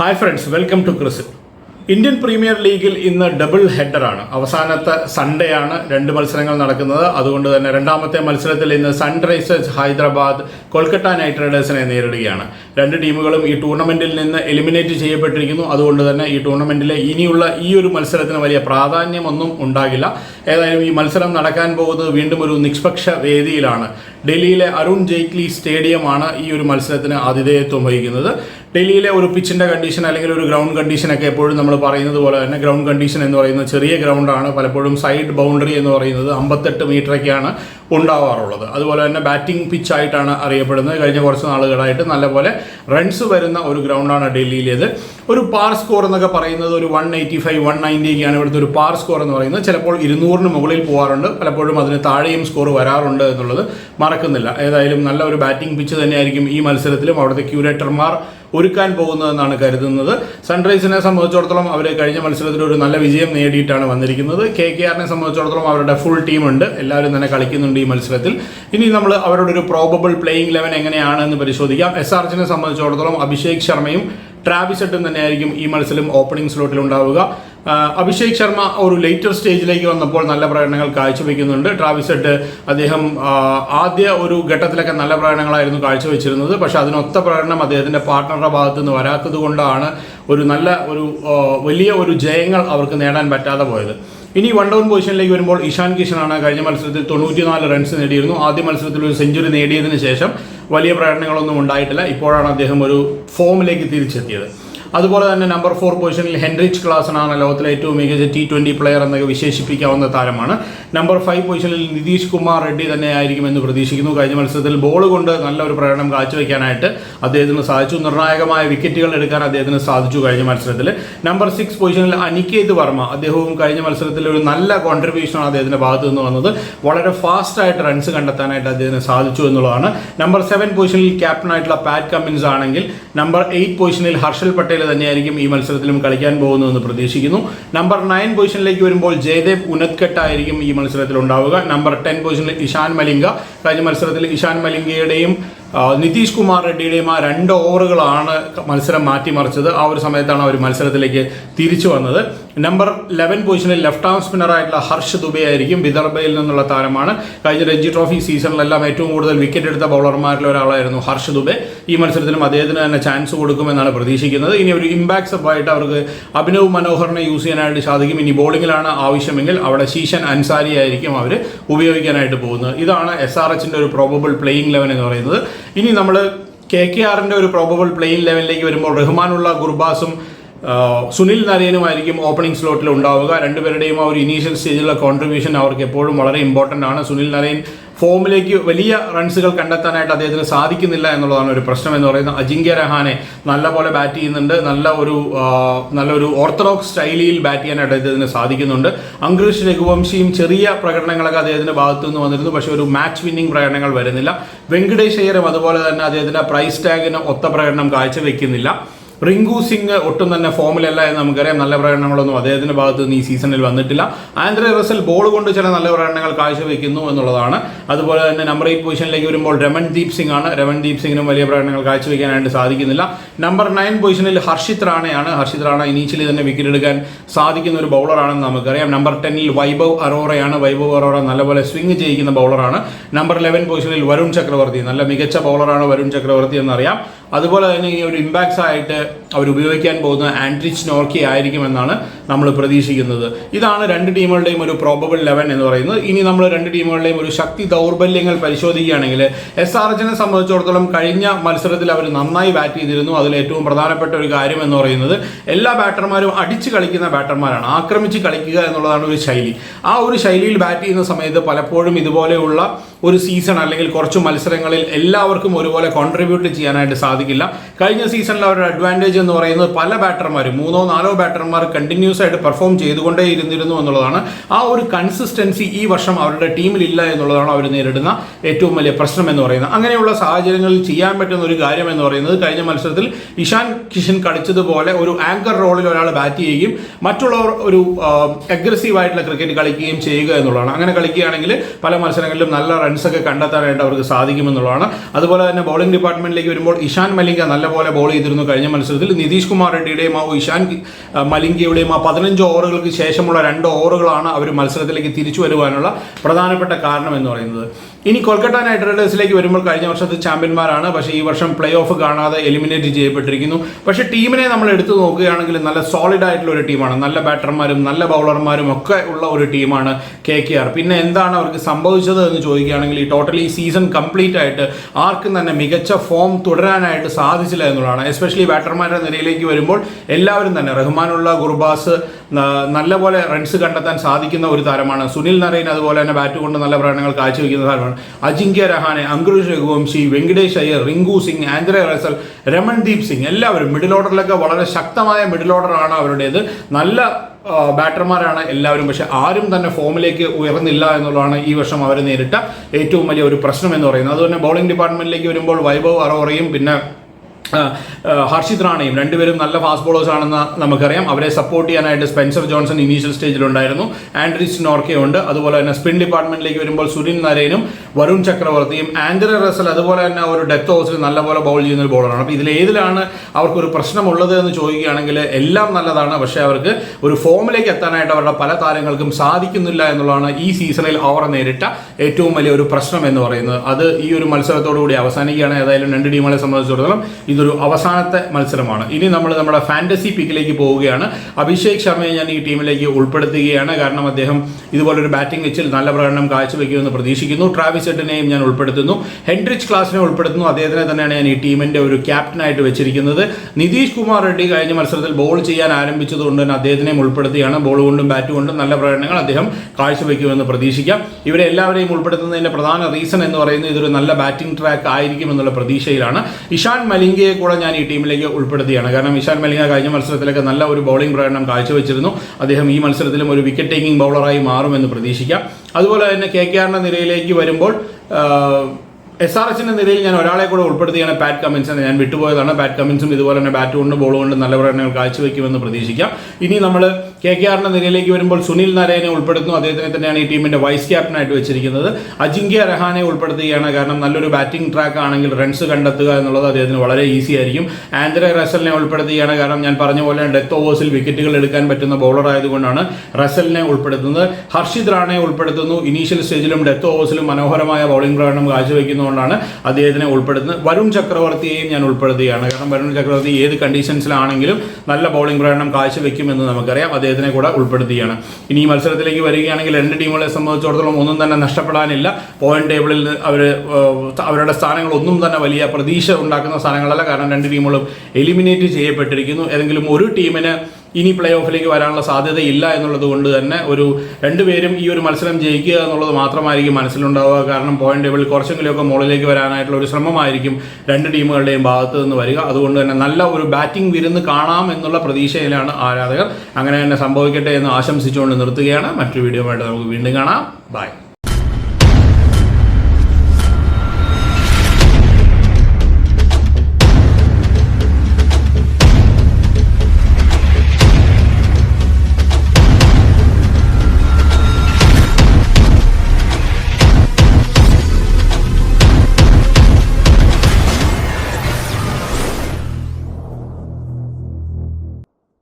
Hi friends welcome to ക്രിസിൽ Indian premier ലീഗിൽ ഇന്ന് ഡബിൾ ഹെഡറാണ് അവസാനത്തെ സൺഡേ ആണ് രണ്ട് മത്സരങ്ങൾ നടക്കുന്നത്. അതുകൊണ്ട് തന്നെ രണ്ടാമത്തെ മത്സരത്തിൽ ഇന്ന് സൺറൈസേഴ്സ് ഹൈദരാബാദ് കൊൽക്കത്ത നൈറ്റ് റൈഡേഴ്സിനെ നേരിടുകയാണ്. രണ്ട് ടീമുകളും ഈ ടൂർണമെന്റിൽ നിന്ന് എലിമിനേറ്റ് ചെയ്യപ്പെട്ടിരിക്കുന്നു. അതുകൊണ്ട് തന്നെ ഈ ടൂർണമെന്റിലെ ഇനിയുള്ള ഈ ഒരു മത്സരത്തിന് വലിയ പ്രാധാന്യമൊന്നും ഉണ്ടാകില്ല. ഏതായാലും ഈ മത്സരം നടക്കാൻ പോകുന്നത് വീണ്ടും ഒരു നിഷ്പക്ഷ വേദിയിലാണ്. ഡൽഹിയിലെ അരുൺ ജെയ്റ്റ്ലി സ്റ്റേഡിയമാണ് ഈ ഒരു മത്സരത്തിന് ആതിഥേയത്വം വഹിക്കുന്നത്. ഡൽഹിയിലെ ഒരു പിച്ചിന്റെ കണ്ടീഷൻ അല്ലെങ്കിൽ ഒരു ഗ്രൗണ്ട് കണ്ടീഷനൊക്കെ എപ്പോഴും നമ്മൾ പറയുന്നത് പോലെ തന്നെ ഗ്രൗണ്ട് കണ്ടീഷൻ എന്ന് പറയുന്നത് ചെറിയ ഗ്രൗണ്ടാണ് പലപ്പോഴും സൈഡ് ബൗണ്ടറി എന്ന് പറയുന്നത് അമ്പത്തെട്ട് മീറ്ററൊക്കെയാണ് ഉണ്ടാവാറുള്ളത്. അതുപോലെ തന്നെ ബാറ്റിംഗ് പിച്ചായിട്ടാണ് അറിയപ്പെടുന്നത്. കഴിഞ്ഞ കുറച്ച് നാളുകളായിട്ട് നല്ലപോലെ റൺസ് വരുന്ന ഒരു ഗ്രൗണ്ടാണ് ഡൽഹിയിലേത്. ഒരു പാർ സ്കോർ എന്നൊക്കെ പറയുന്നത് ഒരു വൺ എയ്റ്റി ഫൈവ് വൺ നയന്റിയൊക്കെയാണ് ഇവിടുത്തെ ഒരു പാർ സ്കോർ എന്ന് പറയുന്നത്. ചിലപ്പോൾ ഇരുന്നൂറിന് മുകളിൽ പോകാറുണ്ട് പലപ്പോഴും അതിന് താഴെയും സ്കോർ വരാറുണ്ട് എന്നുള്ളത് മറക്കുന്നില്ല. ഏതായാലും നല്ല ഒരു ബാറ്റിംഗ് പിച്ച് തന്നെയായിരിക്കും ഈ മത്സരത്തിലും അവിടുത്തെ ക്യൂരേറ്റർമാർ ഒരുക്കാൻ പോകുന്നതെന്നാണ് കരുതുന്നത്. സൺറൈസിനെ സംബന്ധിച്ചിടത്തോളം അവർ കഴിഞ്ഞ മത്സരത്തിൽ ഒരു നല്ല വിജയം നേടിയിട്ടാണ് വന്നിരിക്കുന്നത്. കെ കെ ആറിനെ സംബന്ധിച്ചിടത്തോളം അവരുടെ ഫുൾ ടീമുണ്ട് എല്ലാവരും തന്നെ കളിക്കുന്നുണ്ട് ഈ മത്സരത്തിൽ. ഇനി നമ്മൾ അവരുടെ ഒരു പ്രോബബിൾ പ്ലേയിങ് ലെവൻ എങ്ങനെയാണെന്ന് പരിശോധിക്കാം. എസ് ആർ എച്ചിനെ സംബന്ധിച്ചിടത്തോളം അഭിഷേക് ശർമ്മയും ട്രാവിസെട്ടും തന്നെയായിരിക്കും ഈ മത്സരം ഓപ്പണിംഗ് സ്ലോട്ടിൽ ഉണ്ടാവുക. അഭിഷേക് ശർമ്മ ഒരു ലേറ്റർ സ്റ്റേജിലേക്ക് വന്നപ്പോൾ നല്ല പ്രകടനങ്ങൾ കാഴ്ചവെക്കുന്നുണ്ട്. ട്രാവിസ് ഹെഡ് അദ്ദേഹം ആദ്യ ഒരു ഘട്ടത്തിലൊക്കെ നല്ല പ്രകടനങ്ങളായിരുന്നു കാഴ്ചവെച്ചിരുന്നത്. പക്ഷെ അതിനൊത്ത പ്രകടനം അദ്ദേഹത്തിന്റെ പാർട്ട്ണറുടെ ഭാഗത്തുനിന്ന് വരാത്തത് കൊണ്ടാണ് ഒരു നല്ല ഒരു വലിയ ഒരു ജയങ്ങൾ അവർക്ക് നേടാൻ പറ്റാതെ പോയത്. ഇനി വൺ ഡൗൺ പൊസിഷനിലേക്ക് വരുമ്പോൾ ഇഷാൻ കിഷനാണ് കഴിഞ്ഞ മത്സരത്തിൽ തൊണ്ണൂറ്റിനാല് റൺസ് നേടിയിരുന്നു. ആദ്യ മത്സരത്തിൽ ഒരു സെഞ്ചുറി നേടിയതിനു ശേഷം വലിയ പ്രകടനങ്ങളൊന്നും ഉണ്ടായിട്ടില്ല. ഇപ്പോഴാണ് അദ്ദേഹം ഒരു ഫോമിലേക്ക് തിരിച്ചെത്തിയത്. അതുപോലെ തന്നെ നമ്പർ ഫോർ പൊസിഷനിൽ ഹെൻറിച്ച് ക്ലാസനാണ് ലോകത്തിലെ ഏറ്റവും മികച്ച ടി ട്വന്റി പ്ലെയർ എന്നൊക്കെ വിശേഷിപ്പിക്കാവുന്ന താരമാണ്. നമ്പർ ഫൈവ് പൊസിഷനിൽ നിതീഷ് കുമാർ റെഡ്ഡി തന്നെ ആയിരിക്കുമെന്ന് പ്രതീക്ഷിക്കുന്നു. കഴിഞ്ഞ മത്സരത്തിൽ ബോൾ കൊണ്ട് നല്ലൊരു പ്രകടനം കാഴ്ചവെക്കാനായിട്ട് അദ്ദേഹത്തിന് സാധിച്ചു. നിർണായകമായ വിക്കറ്റുകൾ എടുക്കാൻ അദ്ദേഹത്തിന് സാധിച്ചു കഴിഞ്ഞ മത്സരത്തിൽ. നമ്പർ സിക്സ് പൊസിഷനിൽ അനികേത് വർമ്മ. അദ്ദേഹവും കഴിഞ്ഞ മത്സരത്തിൽ ഒരു നല്ല കോൺട്രിബ്യൂഷനാണ് അദ്ദേഹത്തിന്റെ ഭാഗത്തു നിന്ന് വന്നത്. വളരെ ഫാസ്റ്റായിട്ട് റൺസ് കണ്ടെത്താനായിട്ട് അദ്ദേഹത്തിന് സാധിച്ചു എന്നുള്ളതാണ്. നമ്പർ സെവൻ പൊസിഷനിൽ ക്യാപ്റ്റൻ ആയിട്ടുള്ള പാറ്റ് കമ്മിൻസ് ആണെങ്കിൽ നമ്പർ എയ്റ്റ് പൊസിഷനിൽ ഹർഷൽ പട്ടേൽ തന്നെയായിരിക്കും ഈ മത്സരത്തിലും കളിക്കാൻ പോകുന്നതെന്ന് പ്രതീക്ഷിക്കുന്നു. നമ്പർ നയൻ പൊസിഷനിലേക്ക് വരുമ്പോൾ ജയദേവ് ഉനത്കട്ട് ആയിരിക്കും ഈ മത്സരത്തിൽ ഉണ്ടാവുക നമ്പർ ടെൻ പൊസിഷനിൽ ഇഷാൻ മലിംഗ. കഴിഞ്ഞ മത്സരത്തിൽ ഇഷാൻ മലിംഗയുടെയും നിതീഷ് കുമാർ റെഡ്ഡിയുടെയും ആ രണ്ട് ഓവറുകളാണ് മത്സരം മാറ്റിമറിച്ചത്. ആ ഒരു സമയത്താണ് അവർ മത്സരത്തിലേക്ക് തിരിച്ചു വന്നത്. നമ്പർ ലെവൻ പൊസിഷനിൽ ലെഫ്റ്റ് ആം സ്പിന്നറായിട്ടുള്ള ഹർഷ് ദുബെ ആയിരിക്കും വിദർഭയിൽ നിന്നുള്ള താരമാണ്. കഴിഞ്ഞ രഞ്ജി ട്രോഫി സീസണിലെല്ലാം ഏറ്റവും കൂടുതൽ വിക്കറ്റ് എടുത്ത ബൗളർമാരിൽ ഒരാളായിരുന്നു ഹർഷ് ദുബെ. ഈ മത്സരത്തിലും അദ്ദേഹത്തിന് തന്നെ ചാൻസ് കൊടുക്കുമെന്നാണ് പ്രതീക്ഷിക്കുന്നത്. ഇനി ഒരു ഇമ്പാക്ട് സബായിട്ട് അവർക്ക് അഭിനവ് മനോഹറിനെ യൂസ് ചെയ്യാനായിട്ട് സാധിക്കും. ഇനി ബോളിങ്ങിലാണ് ആവശ്യമെങ്കിൽ അവിടെ ശീശൻ അൻസാരി ആയിരിക്കും അവർ ഉപയോഗിക്കാനായിട്ട് പോകുന്നത്. ഇതാണ് എസ് ആർ എച്ചിന്റെ ഒരു പ്രോബബിൾ പ്ലേയിങ് ലെവൻ എന്ന് പറയുന്നത്. ഇനി നമ്മൾ കെ കെ ആറിന്റെ ഒരു പ്രോബബിൾ പ്ലേയിങ് ലെവലിലേക്ക് വരുമ്പോൾ റഹ്മാനുള്ള ഗുർബാസും സുനിൽ നരേനുമായിരിക്കും ഓപ്പണിംഗ് സ്ലോട്ടിൽ ഉണ്ടാവുക. രണ്ടുപേരുടെയും ആ ഒരു ഇനീഷ്യൽ സ്റ്റേജിലുള്ള കോൺട്രിബ്യൂഷൻ അവർക്ക് എപ്പോഴും വളരെ ഇമ്പോർട്ടന്റ് ആണ്. സുനിൽ നരേൻ ഫോമിലേക്ക് വലിയ റൺസുകൾ കണ്ടെത്താനായിട്ട് അദ്ദേഹത്തിന് സാധിക്കുന്നില്ല എന്നുള്ളതാണ് ഒരു പ്രശ്നം എന്ന് പറയുന്നത്. അജിങ്ക്യ രഹാനെ നല്ലപോലെ ബാറ്റ് ചെയ്യുന്നുണ്ട്. നല്ല ഒരു നല്ലൊരു ഓർത്തഡോക്സ് സ്റ്റൈലിൽ ബാറ്റ് ചെയ്യാനായിട്ട് അദ്ദേഹത്തിന് സാധിക്കുന്നുണ്ട്. അങ്കൃഷ് രഘുവംശിയും ചെറിയ പ്രകടനങ്ങളൊക്കെ അദ്ദേഹത്തിന്റെ ഭാഗത്തു നിന്ന് വന്നിരുന്നു. പക്ഷേ ഒരു മാച്ച് വിന്നിംഗ് പ്രകടനങ്ങൾ വരുന്നില്ല. വെങ്കടേഷ് അയ്യരും അതുപോലെ തന്നെ അദ്ദേഹത്തിന്റെ പ്രൈസ് ടാഗിന് ഒത്ത പ്രകടനം കാഴ്ചവെക്കുന്നില്ല. റിങ്കു സിംഗ് ഒട്ടും തന്നെ ഫോമിലല്ല എന്ന് നമുക്കറിയാം. നല്ല പ്രകടനങ്ങളൊന്നും അദ്ദേഹത്തിന്റെ ഭാഗത്ത് നിന്ന് ഈ സീസണിൽ വന്നിട്ടില്ല. ആന്ധ്ര റസൽ ബോൾ കൊണ്ട് ചില നല്ല പ്രകടനങ്ങൾ കാഴ്ചവെക്കുന്നു എന്നുള്ളതാണ്. അതുപോലെ തന്നെ നമ്പർ എയ്റ്റ് പൊസിഷനിലേക്ക് വരുമ്പോൾ രമൺദീപ് സിംഗ് ആണ് രമൺദീപ് സിംഗിനും വലിയ പ്രകടനങ്ങൾ കാഴ്ചവെക്കാനായിട്ട് സാധിക്കുന്നില്ല. നമ്പർ നയൻ പൊസിഷനിൽ ഹർഷിത് റാണയാണ്. ഹർഷിത് റാണ ഇനീഷ്യലി തന്നെ വിക്കറ്റ് എടുക്കാൻ സാധിക്കുന്ന ഒരു ബൗളറാണെന്ന് നമുക്കറിയാം. നമ്പർ ടെന്നിൽ വൈഭവ് അറോറയാണ്. വൈഭവ് അറോറ നല്ലപോലെ സ്വിംഗ് ചെയ്യിക്കുന്ന ബൗളറാണ് നമ്പർ ലെവൻ പൊസിഷനിൽ വരുൺ ചക്രവർത്തി നല്ല മികച്ച ബൗളറാണ് വരുൺ ചക്രവർത്തി എന്നറിയാം. അതുപോലെ തന്നെ ഈ ഒരു ഇമ്പാക്ട്സ് ആയിട്ട് അവർ ഉപയോഗിക്കാൻ പോകുന്ന ആൻഡ്രിച്ച് നോർക്കി ആയിരിക്കുമെന്നാണ് നമ്മൾ പ്രതീക്ഷിക്കുന്നത്. ഇതാണ് രണ്ട് ടീമുകളുടെയും ഒരു പ്രോബബിൾ ലെവൻ എന്ന് പറയുന്നത്. ഇനി നമ്മൾ രണ്ട് ടീമുകളുടെയും ഒരു ശക്തി ദൗർബല്യങ്ങൾ പരിശോധിക്കുകയാണെങ്കിൽ എസ് ആർ എച്ചിനെ സംബന്ധിച്ചിടത്തോളം കഴിഞ്ഞ മത്സരത്തിൽ അവർ നന്നായി ബാറ്റ് ചെയ്തിരുന്നു. അതിൽ ഏറ്റവും പ്രധാനപ്പെട്ട ഒരു കാര്യം എന്ന് പറയുന്നത് എല്ലാ ബാറ്റർമാരും അടിച്ച് കളിക്കുന്ന ബാറ്റർമാരാണ് ആക്രമിച്ച് കളിക്കുക എന്നുള്ളതാണ് ഒരു ശൈലി. ആ ഒരു ശൈലിയിൽ ബാറ്റ് ചെയ്യുന്ന സമയത്ത് പലപ്പോഴും ഇതുപോലെയുള്ള ഒരു സീസൺ അല്ലെങ്കിൽ കുറച്ച് മത്സരങ്ങളിൽ എല്ലാവർക്കും ഒരുപോലെ കോൺട്രിബ്യൂട്ട് ചെയ്യാനായിട്ട് സാധിക്കില്ല. കഴിഞ്ഞ സീസണിൽ അവരുടെ അഡ്വാന്റേജ് എന്ന് പറയുന്നത് പല ബാറ്റർമാരും മൂന്നോ നാലോ ബാറ്റർമാർ കണ്ടിന്യൂസ് ആയിട്ട് പെർഫോം ചെയ്തുകൊണ്ടേ ഇരുന്നിരുന്നു എന്നുള്ളതാണ്. ആ ഒരു കൺസിസ്റ്റൻസി ഈ വർഷം അവരുടെ ടീമിലില്ല എന്നുള്ളതാണ് അവർ നേരിടുന്ന ഏറ്റവും വലിയ പ്രശ്നം എന്ന് പറയുന്നത്. അങ്ങനെയുള്ള സാഹചര്യങ്ങളിൽ ചെയ്യാൻ പറ്റുന്ന ഒരു കാര്യം എന്ന് പറയുന്നത് കഴിഞ്ഞ മത്സരത്തിൽ ഇഷാൻ കിഷൻ കളിച്ചതുപോലെ ഒരു ആങ്കർ റോളിൽ ഒരാൾ ബാറ്റ് ചെയ്യുകയും മറ്റുള്ളവർ ഒരു അഗ്രസീവ് ആയിട്ടുള്ള ക്രിക്കറ്റ് കളിക്കുകയും ചെയ്യുക എന്നുള്ളതാണ്. അങ്ങനെ കളിക്കുകയാണെങ്കിൽ പല മത്സരങ്ങളിലും നല്ല റൺസൊക്കെ കണ്ടെത്താനായിട്ട് അവർക്ക് സാധിക്കുമെന്നുള്ളതാണ് അതുപോലെ തന്നെ ബോളിംഗ് ഡിപ്പാർട്ട്മെന്റിലേക്ക് വരുമ്പോൾ ഇഷാൻ മലിംഗ നല്ലപോലെ ബോൾ ചെയ്തിരുന്നു കഴിഞ്ഞ മത്സരത്തിൽ. നിതീഷ് കുമാർ റെഡ്ഡിയുടെയും ആ ഇഷാൻ മലിംഗയുടെയും ആ പതിനഞ്ച് ഓവറുകൾക്ക് ശേഷമുള്ള രണ്ട് ഓവറുകളാണ് അവർ മത്സരത്തിലേക്ക് തിരിച്ചു വരുവാനുള്ള പ്രധാനപ്പെട്ട കാരണം എന്ന് പറയുന്നത്. ഇനി കൊൽക്കത്ത നൈറ്റ് റൈഡേഴ്സിലേക്ക് വരുമ്പോൾ കഴിഞ്ഞ വർഷത്തെ ചാമ്പ്യന്മാരാണ്. പക്ഷേ ഈ വർഷം പ്ലേ ഓഫ് കാണാതെ എലിമിനേറ്റ് ചെയ്യപ്പെട്ടിരിക്കുന്നു. പക്ഷേ ടീമിനെ നമ്മൾ എടുത്തു നോക്കുകയാണെങ്കിൽ നല്ല സോളിഡ് ആയിട്ടുള്ള ഒരു ടീമാണ്. നല്ല ബാറ്റർമാരും നല്ല ബൗളർമാരും ഒക്കെ ഉള്ള ഒരു ടീമാണ് കെ കെ ആർ. പിന്നെ എന്താണ് അവർക്ക് സംഭവിച്ചത് എന്ന് ചോദിക്കുകയാണെങ്കിൽ ഈ ടോട്ടലി സീസൺ കംപ്ലീറ്റ് ആയിട്ട് ആർക്കും തന്നെ മികച്ച ഫോം തുടരാനായിട്ട് സാധിച്ചില്ല എന്നുള്ളതാണ്. എസ്പെഷ്യലി ബാറ്റർമാരുടെ നിരയിലേക്ക് വരുമ്പോൾ എല്ലാവരും തന്നെ റഹ്മാനുള്ള ഗുർബാസ് നല്ലപോലെ റൺസ് കണ്ടെത്താൻ സാധിക്കുന്ന ഒരു താരമാണ്. സുനിൽ നരൈൻ അതുപോലെ തന്നെ ബാറ്റ് കൊണ്ട് നല്ല പ്രകടനങ്ങൾ കാഴ്ചവെക്കുന്ന താരമാണ്. അജിങ്ക്യ രഹാനെ അങ്കുഷ് രഘുവംശി വെങ്കടേഷ് അയ്യർ റിങ്കു സിംഗ് ആന്ധ്ര റസൽ രമൺദീപ് സിംഗ് എല്ലാവരും മിഡിൽ ഓർഡറിലൊക്കെ വളരെ ശക്തമായ മിഡിൽ ഓർഡറാണ് അവരുടേത്. നല്ല ബാറ്റർമാരാണ് എല്ലാവരും. പക്ഷെ ആരും തന്നെ ഫോമിലേക്ക് ഉയർന്നില്ല എന്നുള്ളതാണ് ഈ വർഷം അവർ നേരിട്ട ഏറ്റവും വലിയ ഒരു പ്രശ്നം എന്ന് പറയുന്നത്. അതുപോലെ ബൗളിംഗ് ഡിപ്പാർട്ട്മെന്റിലേക്ക് വരുമ്പോൾ വൈഭവ് അറോറയും പിന്നെ ഹർഷിത് റാണയും രണ്ടുപേരും നല്ല ഫാസ്റ്റ് ബോളേഴ്സ് ആണെന്ന് നമുക്കറിയാം. അവരെ സപ്പോർട്ട് ചെയ്യാനായിട്ട് സ്പെൻസർ ജോൺസൺ ഇനീഷ്യൽ സ്റ്റേജിലുണ്ടായിരുന്നു ആൻഡ്രിസ് നോർക്കയുണ്ട് അതുപോലെ തന്നെ സ്പിൻ ഡിപ്പാർട്ട്മെന്റിലേക്ക് വരുമ്പോൾ സുനിൽ നരേനും വരുൺ ചക്രവർത്തിയും ആൻഡ്രി റസൽ അതുപോലെ തന്നെ ഒരു ഡെത്ത് ഓവേഴ്സിൽ നല്ലപോലെ ബൗൾ ചെയ്യുന്ന ഒരു ബോളറാണ് അപ്പോൾ ഇതിൽ ഏതിലാണ് അവർക്കൊരു പ്രശ്നമുള്ളത് എന്ന് ചോദിക്കുകയാണെങ്കിൽ എല്ലാം നല്ലതാണ്. പക്ഷേ അവർക്ക് ഒരു ഫോമിലേക്ക് എത്താനായിട്ട് അവരുടെ പല താരങ്ങൾക്കും സാധിക്കുന്നില്ല എന്നുള്ളതാണ് ഈ സീസണിൽ അവർ നേരിട്ട ഏറ്റവും വലിയ ഒരു പ്രശ്നം എന്ന് പറയുന്നത്. അത് ഈ ഒരു മത്സരത്തോടു കൂടി അവസാനിക്കുകയാണ്. ഏതായാലും രണ്ട് ടീമുകളെ സംബന്ധിച്ചിടത്തോളം ഇതൊരു അവസാനത്തെ മത്സരമാണ്. ഇനി നമ്മൾ നമ്മുടെ ഫാന്റസി പിക്കിലേക്ക് പോവുകയാണ്. അഭിഷേക് ശർമ്മയെ ഞാൻ ഈ ടീമിലേക്ക് ഉൾപ്പെടുത്തുകയാണ്. കാരണം അദ്ദേഹം ഇതുപോലൊരു ബാറ്റിംഗ് വെച്ചിൽ നല്ല പ്രകടനം കാഴ്ചവെക്കുമെന്ന് പ്രതീക്ഷിക്കുന്നു. ട്രാവിസ് ഹെഡിനെയും ഞാൻ ഉൾപ്പെടുത്തുന്നു. ഹെൻറിച്ച് ക്ലാസിനെ ഉൾപ്പെടുത്തുന്നു. അദ്ദേഹത്തിനെ തന്നെയാണ് ഞാൻ ഈ ടീമിന്റെ ഒരു ക്യാപ്റ്റനായിട്ട് വെച്ചിരിക്കുന്നത്. നിതീഷ് കുമാർ റെഡ്ഡി കഴിഞ്ഞ മത്സരത്തിൽ ബോൾ ചെയ്യാൻ ആരംഭിച്ചതുകൊണ്ട് തന്നെ അദ്ദേഹത്തിനെയും ഉൾപ്പെടുത്തിയാണ് ബോൾ കൊണ്ടും ബാറ്റ് കൊണ്ടും നല്ല പ്രകടനങ്ങൾ അദ്ദേഹം കാഴ്ചവെക്കുമെന്ന് പ്രതീക്ഷിക്കാം. ഇവരെ എല്ലാവരെയും ഉൾപ്പെടുത്തുന്നതിന്റെ പ്രധാന റീസൺ എന്ന് പറയുന്നത് ഇതൊരു നല്ല ബാറ്റിംഗ് ട്രാക്ക് ആയിരിക്കും എന്നുള്ള പ്രതീക്ഷയിലാണ്. ഇഷാൻ മലിംഗയെ കൂടെ ഞാൻ ഈ ടീമിലേക്ക് ഉൾപ്പെടുത്തിയാണ്. കാരണം ഇഷാൻ മലിംഗ കഴിഞ്ഞ മത്സരത്തിലൊക്കെ നല്ല ഒരു ബൗളിംഗ് പ്രകടനം കാഴ്ചവെച്ചിരുന്നു. അദ്ദേഹം ഈ മത്സരത്തിലും ഒരു വിക്കറ്റ് ടേക്കിംഗ് ബൗളറായി മാറുമെന്ന് പ്രതീക്ഷിക്കാം. അതുപോലെ തന്നെ കെ കെ ആറിന്റെ നിരയിലേക്ക് വരുമ്പോൾ എസ് ആർ എച്ചിന്റെ നിരയിൽ ഞാൻ ഒരാളെ കൂടെ ഉൾപ്പെടുത്തിയാണ് പാറ്റ് കമ്മിൻസിനെ ഞാൻ വിട്ടുപോയതാണ്. പാറ്റ് കമ്മിൻസും ഇതുപോലെ തന്നെ ബാറ്റ് കൊണ്ട് ബോൾ കൊണ്ട് നല്ല പ്രകടനങ്ങൾ കാഴ്ചവെക്കുമെന്ന് പ്രതീക്ഷിക്കാം. ഇനി നമ്മൾ കെ കെ ആറിന്റെ നിരയിലേക്ക് വരുമ്പോൾ സുനിൽ നാരായനെ ഉൾപ്പെടുത്തുന്നു. അദ്ദേഹത്തിനെ തന്നെയാണ് ഈ ടീമിന്റെ വൈസ് ക്യാപ്റ്റനായിട്ട് വെച്ചിരിക്കുന്നത്. അജിങ്ക്യ രഹാനെ ഉൾപ്പെടുത്തുകയാണ്. കാരണം നല്ലൊരു ബാറ്റിംഗ് ട്രാക്ക് ആണെങ്കിൽ റൺസ് കണ്ടെത്തുക എന്നുള്ളത് അദ്ദേഹത്തിന് വളരെ ഈസി ആയിരിക്കും. ആന്ധ്ര റസലിനെ ഉൾപ്പെടുത്തുകയാണ്. കാരണം ഞാൻ പറഞ്ഞ പോലെ ഡെത്ത് ഓവേഴ്സിൽ വിക്കറ്റുകൾ എടുക്കാൻ പറ്റുന്ന ബൗളർ ആയതുകൊണ്ടാണ് റസലിനെ ഉൾപ്പെടുത്തുന്നത്. ഹർഷിത് റാണെ ഉൾപ്പെടുത്തുന്നു. ഇനീഷ്യൽ സ്റ്റേജിലും ഡെത്ത് ഓവേഴ്സിലും മനോഹരമായ ബൗളിംഗ് പ്രകടനം കാഴ്ചവെക്കുന്നതുകൊണ്ടാണ് അദ്ദേഹത്തിനെ ഉൾപ്പെടുത്തുന്നത്. വരുൺ ചക്രവർത്തിയെയും ഞാൻ ഉൾപ്പെടുത്തുകയാണ്. കാരണം വരുൺ ചക്രവർത്തി ഏത് കണ്ടീഷൻസിലാണെങ്കിലും നല്ല ബൗളിംഗ് പ്രകടനം കാഴ്ചവെക്കുമെന്ന് നമുക്കറിയാം. അദ്ദേഹത്തിനെ കൂടെ ഉൾപ്പെടുത്തുകയാണ് ഇനി ഈ മത്സരത്തിലേക്ക് വരികയാണെങ്കിൽ രണ്ട് ടീമുകളെ സംബന്ധിച്ചിടത്തോളം ഒന്നും തന്നെ നഷ്ടപ്പെടാനില്ല. പോയിന്റ് ടേബിളിൽ അവർ അവരുടെ സ്ഥാനങ്ങൾ ഒന്നും തന്നെ വലിയ പ്രതീക്ഷ ഉണ്ടാക്കുന്ന സ്ഥാനങ്ങളല്ല. കാരണം രണ്ട് ടീമുകളും എലിമിനേറ്റ് ചെയ്യപ്പെട്ടിരിക്കുന്നു. ഏതെങ്കിലും ഒരു ടീമിന് ഇനി പ്ലേ ഓഫിലേക്ക് വരാനുള്ള സാധ്യതയില്ല എന്നുള്ളത് കൊണ്ട് തന്നെ ഒരു രണ്ടുപേരും ഈ ഒരു മത്സരം ജയിക്കുക എന്നുള്ളത് മാത്രമായിരിക്കും മനസ്സിലുണ്ടാവുക. കാരണം പോയിന്റ് ടേബിളിൽ കുറച്ചെങ്കിലുമൊക്കെ മുകളിലേക്ക് വരാനായിട്ടുള്ള ഒരു ശ്രമമായിരിക്കും രണ്ട് ടീമുകളുടെയും ഭാഗത്ത് നിന്ന് വരിക. അതുകൊണ്ട് തന്നെ നല്ല ഒരു ബാറ്റിംഗ് വിരുന്ന് കാണാം എന്നുള്ള പ്രതീക്ഷയിലാണ് ആരാധകർ. അങ്ങനെ തന്നെ സംഭവിക്കട്ടെ എന്ന് ആശംസിച്ചുകൊണ്ട് നിർത്തുകയാണ്. മറ്റൊരു വീഡിയോ ആയിട്ട് നമുക്ക് വീണ്ടും കാണാം. ബൈ